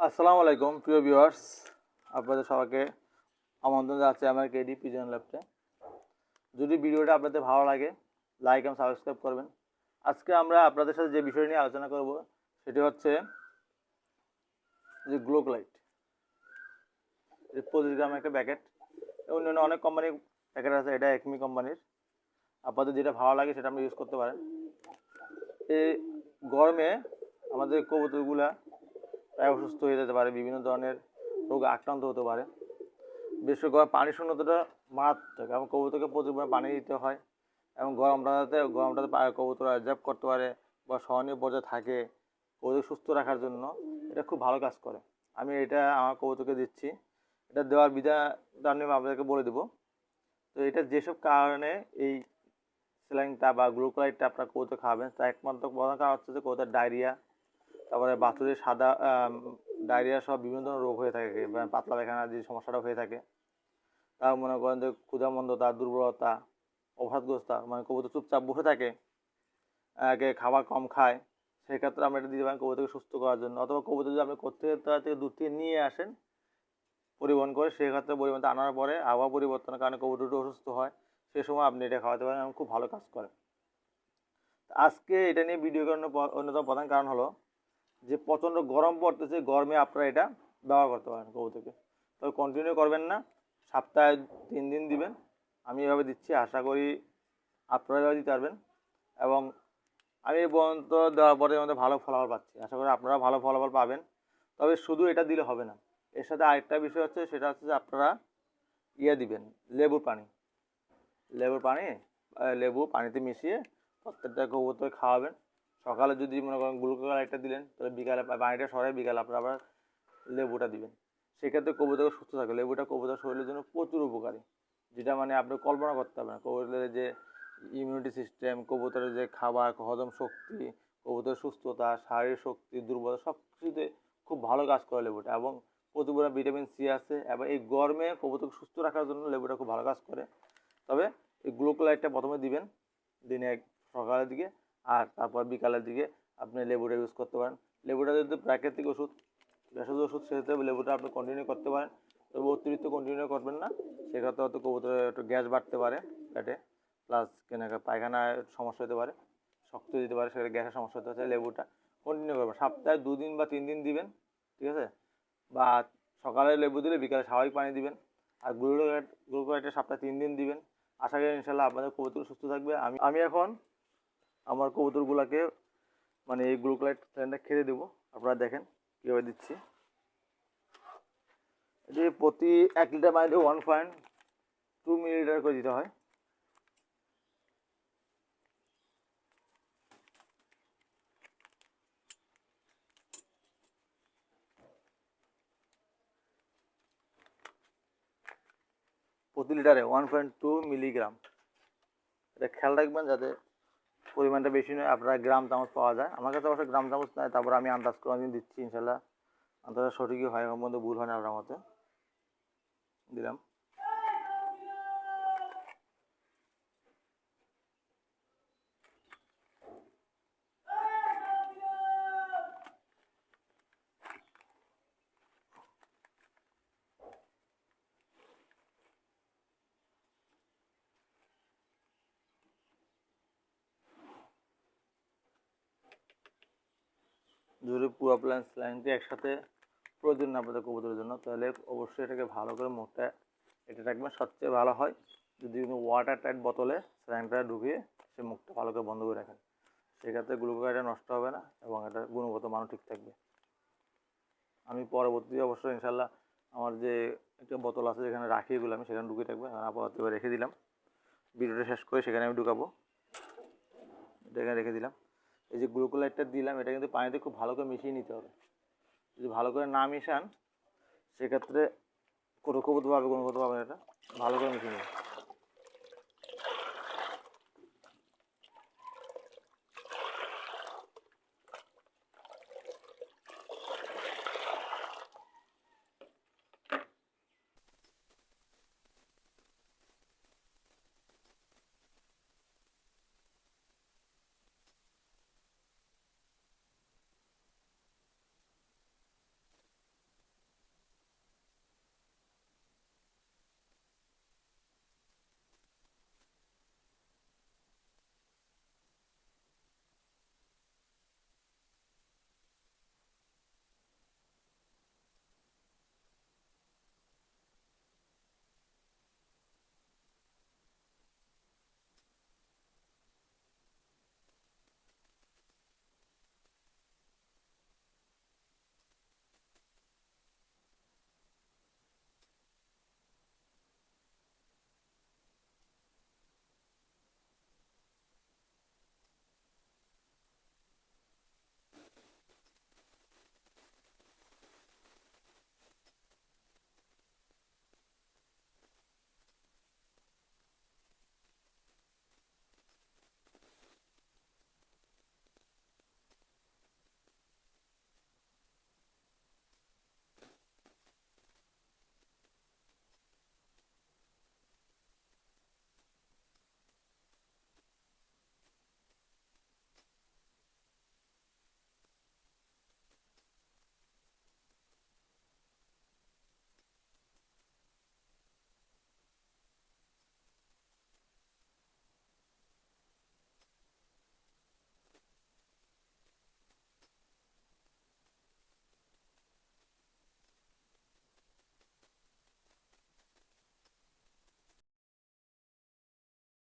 আসসালামু আলাইকুম, প্রিয় ভিউয়ার্স আপনাদের সবাইকে আমন্ত্রণ জানাচ্ছি আমার কেডি পিজন ল্যাবতে যদি ভিডিওটা আপনাদের ভালো লাগে লাইক এবং সাবস্ক্রাইব করবেন। আজকে আমরা আপনাদের সাথে যে বিষয় নিয়ে আলোচনা করব, সেটি হচ্ছে যে গ্লোক লাইট পঁচিশ গ্রাম একটা প্যাকেট অন্যান্য অনেক কোম্পানির প্যাকেট আছে, এটা একমি কোম্পানির আপনাদের যেটা ভালো লাগে, সেটা আপনি ইউজ করতে পারেন। এই গরমে আমাদের কবুতরগুলা প্রায় অসুস্থ হয়ে যেতে পারে, বিভিন্ন ধরনের রোগে আক্রান্ত হতে পারে। বিশেষ করে পানি শূন্যতাটা মারাত্মক এবং কবুতরকে প্রচুর পরিমাণে পানি দিতে হয় এবং গরমটাতে গরমটাতে পা- কবুতর অ্যাডজাপ্ট করতে পারে বা সহনীয় পর্যায়ে থাকে কবুতর সুস্থ রাখার জন্য, এটা খুব ভালো কাজ করে। আমি এটা আমার কবুতরকে দিচ্ছি। এটা দেওয়ার বিধানটা আমি আপনাদেরকে বলে দেবো। তো এটা যেসব কারণে এই স্যালাইনটা বা গ্লুকোলাইটটা আপনার কবুতর খাবেন তার একমাত্র প্রধান কারণ হচ্ছে যে কবুতর ডায়রিয়া তারপরে বাচ্চাদের সাদা ডায়রিয়া সব বিভিন্ন ধরনের রোগ হয়ে থাকে পাতলা পায়খানা যে সমস্যাটা হয়ে থাকে। তার মনে করেন যে ক্ষুধামন্দতা, দুর্বলতা অভাবগ্রস্তা মানে কবুতর চুপচাপ বসে থাকে একে খাবার কম খায়, সেক্ষেত্রে আমরা এটা দিতে পারেন কবুতরকে সুস্থ করার জন্য। অথবা কবুতর যদি আপনি করতে তার থেকে দূর থেকে নিয়ে আসেন, পরিবহন করে, সেক্ষেত্রে পরিবহনটা আনার পরে আবহাওয়া পরিবর্তনের কারণে কবুতরটা অসুস্থ হয়, সে সময় আপনি এটা খাওয়াতে পারেন এবং খুব ভালো কাজ করে আজকে এটা নিয়ে ভিডিও করানোর অন্যতম প্রধান কারণ হলো যে প্রচণ্ড গরম পড়তেছে, গরমে আপনারা এটা ব্যবহার করতে পারেন কবুতরকে। তবে কন্টিনিউ করবেন না, সপ্তাহে তিন দিন দিবেন। আমি এভাবে দিচ্ছি, আশা করি আপনারা এভাবে দিতে পারবেন। এবং আমি এই পর্যন্ত দেওয়ার পরে আমাদের ভালো ফলাফল পাচ্ছি। আশা করি আপনারা ভালো ফলাফল পাবেন। তবে শুধু এটা দিলে হবে না, এর সাথে আরেকটা বিষয় হচ্ছে, সেটা হচ্ছে যে আপনারা ইয়ে দিবেন, লেবুর পানি। লেবুর পানি লেবু পানিতে মিশিয়ে প্রত্যেকটা কবুতর খাওয়াবেন। সকালে যদি মনে করেন গ্লুকোজ একটা দিলেন, তাহলে বিকালে পানিটা সরাই বিকালে আপনারা আবার লেবুটা দিবেন। সেক্ষেত্রে কবুতর সুস্থ থাকে। লেবুটা কবুতর শরীরের জন্য প্রচুর উপকারী। যেটা মানে আপনি কল্পনা করতে পারবেন কবুতরের যে ইমিউনিটি সিস্টেম কবুতরের যে খাবার, হজম শক্তি, কবুতরের সুস্থতা, শারীরিক শক্তি, দুর্বলতা সব কিছুতে খুব ভালো কাজ করে লেবুটা। এবং প্রচুর ভিটামিন সি আছে। এবং এই গরমে কবুতরকে সুস্থ রাখার জন্য লেবুটা খুব ভালো কাজ করে। তবে এই গ্লুকোলাইটটা প্রথমে দিবেন। দিনে সকালের দিকে আর তারপর বিকালের দিকে আপনি লেবুটা ইউজ করতে পারেন। লেবুটা যদি প্রাকৃতিক ওষুধ, ভেষজ ওষুধ সেক্ষেত্রে লেবুটা আপনি কন্টিনিউ করতে পারেন। তবে অতিরিক্ত কন্টিনিউ করবেন না। সেক্ষেত্রে হয়তো কবুতরের একটু গ্যাস বাড়তে পারে পেটে। প্লাস কেনা পায়খানায় সমস্যা হতে পারে, শক্ত দিতে পারে সেক্ষেত্রে গ্যাসের সমস্যা হতে পারে লেবুটা কন্টিনিউ করবেন। সপ্তাহে দুদিন বা তিন দিন দিবেন, ঠিক আছে? বা সকালে লেবু দিলে বিকালে স্বাভাবিক পানি দিবেন। আর গ্লুকোলাইট গ্লুকোলাইটটা সপ্তাহে তিন দিন দিবেন। আশা করি ইনশাল্লাহ আপনাদের কবুতর সুস্থ থাকবে। আমি আমি এখন আমার কবুতরগুলোকে মানে এই গ্লুকোলাইট স্যালাইনটা খেতে দেবো। আপনারা দেখেন কীভাবে দিচ্ছি। এটি প্রতি এক লিটার পানিতে ওয়ান পয়েন্ট টু মিলিলিটার করে দিতে হয়। প্রতি লিটারে ওয়ান পয়েন্ট টু মিলিগ্রাম এটা খেয়াল রাখবেন যাতে পরিমাণটা বেশি নয়, আপনারা গ্রাম চামচ পাওয়া যায়। আমার কাছে অবশ্যই গ্রাম চামচ নয় তারপর আমি আন্দাজ করে আমি দিচ্ছি, ইনশাল্লাহ। আন্দাজটা সঠিকই হয়, আমার মধ্যে ভুল হয় না আপনার মতে। দিলাম। যদি পুরো প্ল্যান লাইনটি একসাথে প্রয়োজন না আপনাদের কবুতরের জন্য, তাহলে অবশ্যই এটাকে ভালো করে মুখটা এটা রাখবেন। সবচেয়ে ভালো হয় যদি ওয়াটার টাইট বোতলে স্যালাইনটা ঢুকিয়ে সে মুখটা ভালো করে বন্ধ করে রাখেন। সেক্ষেত্রে গ্লুকোজটা নষ্ট হবে না এবং এটা গুণগত মানও ঠিক থাকবে। আমি পরবর্তী অবশ্যই ইনশাল্লাহ আমার যে একটা বোতল আছে যেখানে রাখি এগুলো আমি সেখানে ঢুকিয়ে রাখব। এখন আপাতত এবার রেখে দিলাম। ভিডিওটা শেষ করে সেখানে আমি ঢুকাবো। এটা রেখে দিলাম। এই যে গ্লুকোলাইটটা দিলাম, এটা কিন্তু পানিতে খুব ভালো করে মিশিয়ে নিতে হবে। যদি ভালো করে না মেশান, সেক্ষেত্রে কোনো কবুতর পাবে কোনো পাবে এটা, ভালো করে মিশিয়ে নেবে।